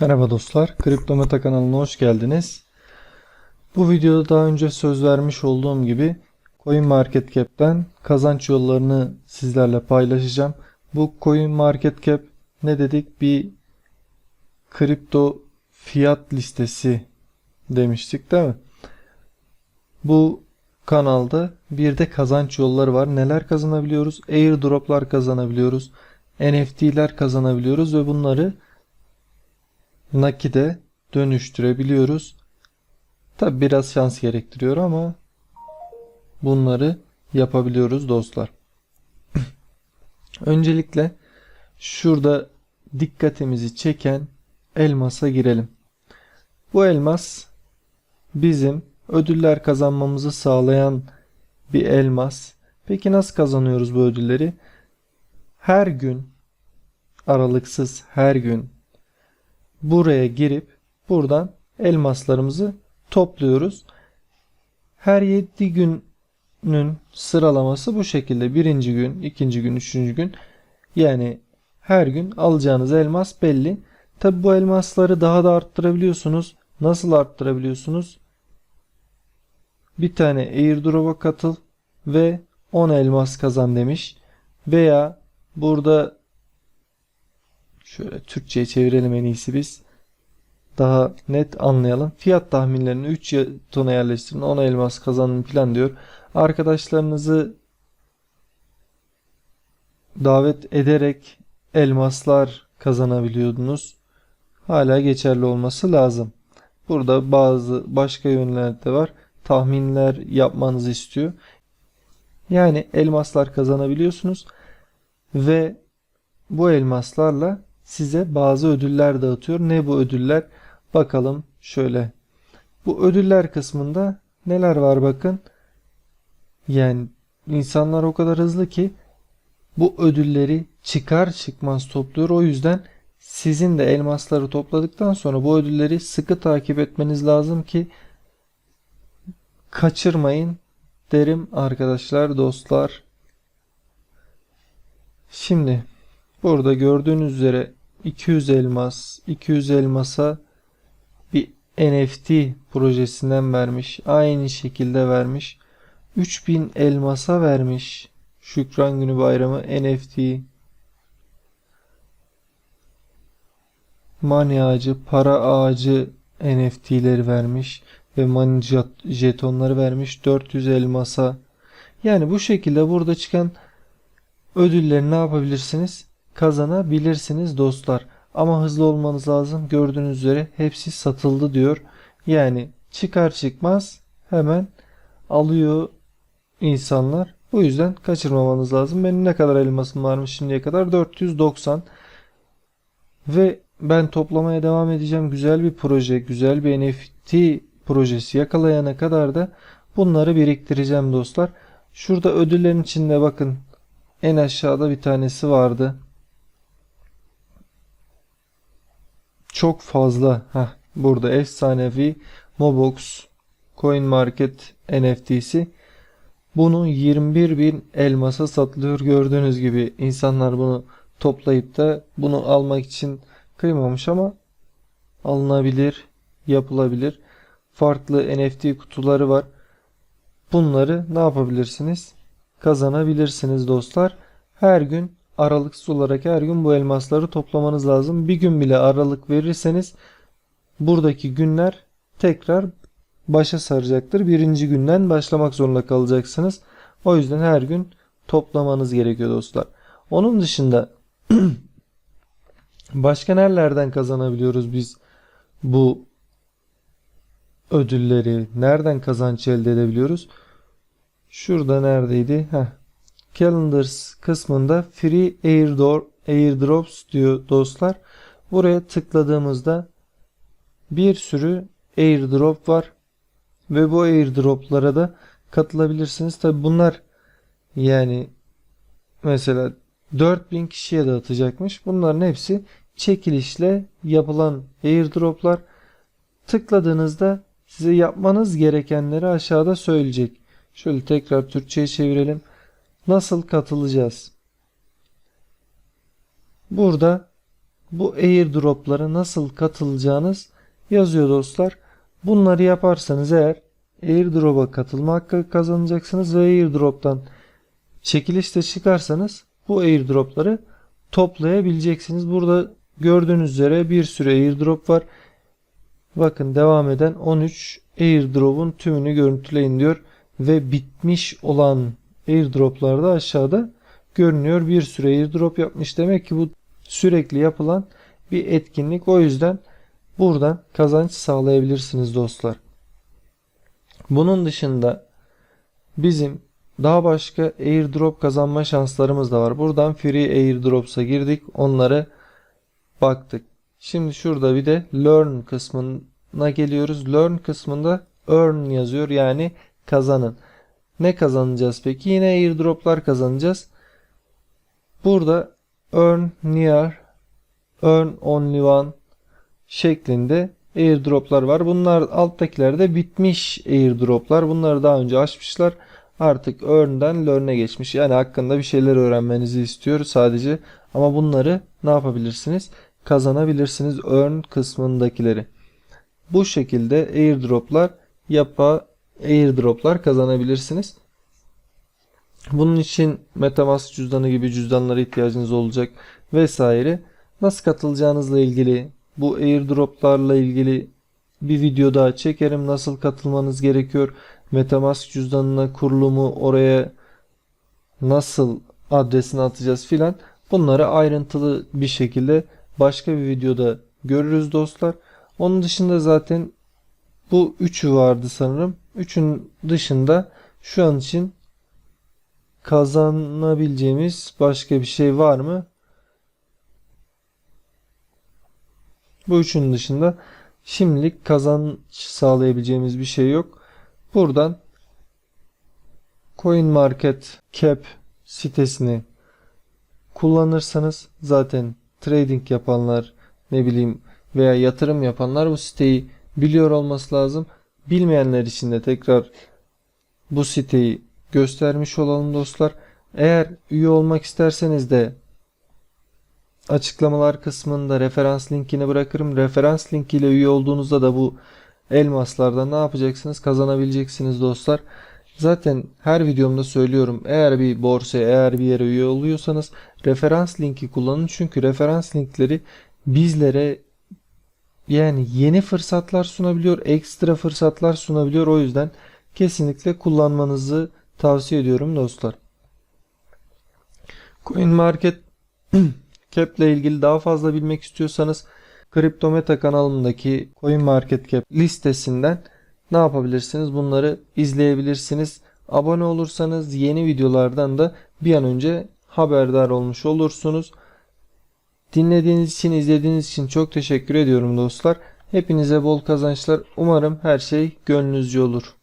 Merhaba dostlar, Kriptometa kanalına hoş geldiniz. Bu videoda daha önce söz vermiş olduğum gibi CoinMarketCap'ten kazanç yollarını sizlerle paylaşacağım. Bu CoinMarketCap ne dedik? Bir kripto fiyat listesi demiştik değil mi? Bu kanalda bir de kazanç yolları var. Neler kazanabiliyoruz? Airdroplar kazanabiliyoruz. NFT'ler kazanabiliyoruz ve bunları nakide dönüştürebiliyoruz. Tabi biraz şans gerektiriyor ama bunları yapabiliyoruz dostlar. Öncelikle şurada dikkatimizi çeken elmasa girelim. Bu elmas bizim ödüller kazanmamızı sağlayan bir elmas. Peki nasıl kazanıyoruz bu ödülleri? Her gün aralıksız her gün buraya girip buradan elmaslarımızı topluyoruz. Her 7 günün sıralaması bu şekilde. Birinci gün, ikinci gün, üçüncü gün. Yani her gün alacağınız elmas belli. Tabi bu elmasları daha da arttırabiliyorsunuz. Nasıl arttırabiliyorsunuz? Bir tane airdrop'a katıl ve 10 elmas kazan demiş. Veya burada Şöyle Türkçe'ye çevirelim en iyisi biz. Daha net anlayalım. Fiyat tahminlerini 3 tona yerleştirin. 10 elmas kazanın plan diyor. Arkadaşlarınızı davet ederek elmaslar kazanabiliyordunuz. Hala geçerli olması lazım. Burada bazı başka yönler de var. Tahminler yapmanızı istiyor. Yani elmaslar kazanabiliyorsunuz ve bu elmaslarla size bazı ödüller dağıtıyor. Ne bu ödüller? Bakalım şöyle. Bu ödüller kısmında neler var bakın. Yani insanlar o kadar hızlı ki bu ödülleri çıkar çıkmaz topluyor. O yüzden sizin de elmasları topladıktan sonra bu ödülleri sıkı takip etmeniz lazım ki kaçırmayın derim arkadaşlar, dostlar. Şimdi burada gördüğünüz üzere 200 elmas, 200 elmasa bir NFT projesinden vermiş. Aynı şekilde vermiş. 3000 elmasa vermiş. Şükran Günü Bayramı NFT. Money ağacı, para ağacı NFT'leri vermiş ve jet- jetonları vermiş 400 elmasa. Yani bu şekilde burada çıkan ödülleri ne yapabilirsiniz? Kazanabilirsiniz dostlar. Ama hızlı olmanız lazım. Gördüğünüz üzere hepsi satıldı diyor. Yani çıkar çıkmaz hemen alıyor insanlar. Bu yüzden kaçırmamanız lazım. Benim ne kadar elmasım varmış şimdiye kadar? 490. Ve ben toplamaya devam edeceğim. Güzel bir proje, güzel bir NFT projesi yakalayana kadar da bunları biriktireceğim dostlar. Şurada ödüllerin içinde bakın en aşağıda bir tanesi vardı. Çok fazla. Heh, burada efsanevi Mobox Coin Market NFT'si. Bunun 21 bin elmasa satılıyor. Gördüğünüz gibi insanlar bunu toplayıp da bunu almak için kıymamış ama alınabilir, yapılabilir. Farklı NFT kutuları var. Bunları ne yapabilirsiniz? Kazanabilirsiniz dostlar. Her gün aralıksız olarak her gün bu elmasları toplamanız lazım. Bir gün bile aralık verirseniz buradaki günler tekrar başa saracaktır. Birinci günden başlamak zorunda kalacaksınız. O yüzden her gün toplamanız gerekiyor dostlar. Onun dışında başka nerelerden kazanabiliyoruz biz bu ödülleri? Nereden kazanç elde edebiliyoruz? Şurada neredeydi? Heh. Calendars kısmında Free Airdrop, Airdrops diyor dostlar. Buraya tıkladığımızda bir sürü airdrop var ve bu airdroplara da katılabilirsiniz. Tabi bunlar yani mesela 4000 kişiye dağıtacakmış. Bunların hepsi çekilişle yapılan airdroplar. Tıkladığınızda size yapmanız gerekenleri aşağıda söyleyecek. Şöyle tekrar Türkçe'ye çevirelim. Nasıl katılacağız? Burada bu airdroplara nasıl katılacağınız yazıyor dostlar. Bunları yaparsanız eğer airdrop'a katılma hakkı kazanacaksınız ve airdrop'tan çekilişte çıkarsanız bu airdropları toplayabileceksiniz. Burada gördüğünüz üzere bir sürü airdrop var. Bakın devam eden 13 airdrop'un tümünü görüntüleyin diyor ve bitmiş olan airdrop'lar da aşağıda görünüyor. Bir sürü airdrop yapmış. Demek ki bu sürekli yapılan bir etkinlik. O yüzden buradan kazanç sağlayabilirsiniz dostlar. Bunun dışında bizim daha başka airdrop kazanma şanslarımız da var. Buradan free airdrops'a girdik. Onları baktık. Şimdi şurada bir de learn kısmına geliyoruz. Learn kısmında earn yazıyor. Yani kazanın. Ne kazanacağız peki? Yine airdroplar kazanacağız. Burada earn near, earn only one şeklinde airdroplar var. Bunlar alttakiler de bitmiş airdroplar. Bunları daha önce açmışlar. Artık earn'den learn'e geçmiş. Yani hakkında bir şeyler öğrenmenizi istiyor sadece. Ama bunları ne yapabilirsiniz? Kazanabilirsiniz earn kısmındakileri. Bu şekilde airdroplar yapa airdroplar kazanabilirsiniz. Bunun için MetaMask cüzdanı gibi cüzdanlara ihtiyacınız olacak vesaire. Nasıl katılacağınızla ilgili bu airdroplarla ilgili bir video daha çekerim. Nasıl katılmanız gerekiyor? MetaMask cüzdanına kurulumu oraya nasıl adresini atacağız filan. Bunları ayrıntılı bir şekilde başka bir videoda görürüz dostlar. Onun dışında zaten bu üçü vardı sanırım. Üçün dışında şu an için kazanabileceğimiz başka bir şey var mı? Bu üçün dışında şimdilik kazanç sağlayabileceğimiz bir şey yok. Buradan Coin Market Cap sitesini kullanırsanız zaten trading yapanlar ne bileyim veya yatırım yapanlar bu siteyi biliyor olması lazım. Bilmeyenler için de tekrar bu siteyi göstermiş olalım dostlar. Eğer üye olmak isterseniz de açıklamalar kısmında referans linkini bırakırım. Referans linkiyle üye olduğunuzda da bu elmaslardan ne yapacaksınız? Kazanabileceksiniz dostlar. Zaten her videomda söylüyorum. Eğer bir borsaya, eğer bir yere üye oluyorsanız referans linki kullanın. Çünkü referans linkleri bizlere yani yeni fırsatlar sunabiliyor, ekstra fırsatlar sunabiliyor. O yüzden kesinlikle kullanmanızı tavsiye ediyorum dostlar. Coin Market Cap ile ilgili daha fazla bilmek istiyorsanız Kriptometa kanalımdaki Coin Market Cap listesinden ne yapabilirsiniz? Bunları izleyebilirsiniz. Abone olursanız yeni videolardan da bir an önce haberdar olmuş olursunuz. Dinlediğiniz için, izlediğiniz için çok teşekkür ediyorum dostlar. Hepinize bol kazançlar. Umarım her şey gönlünüzce olur.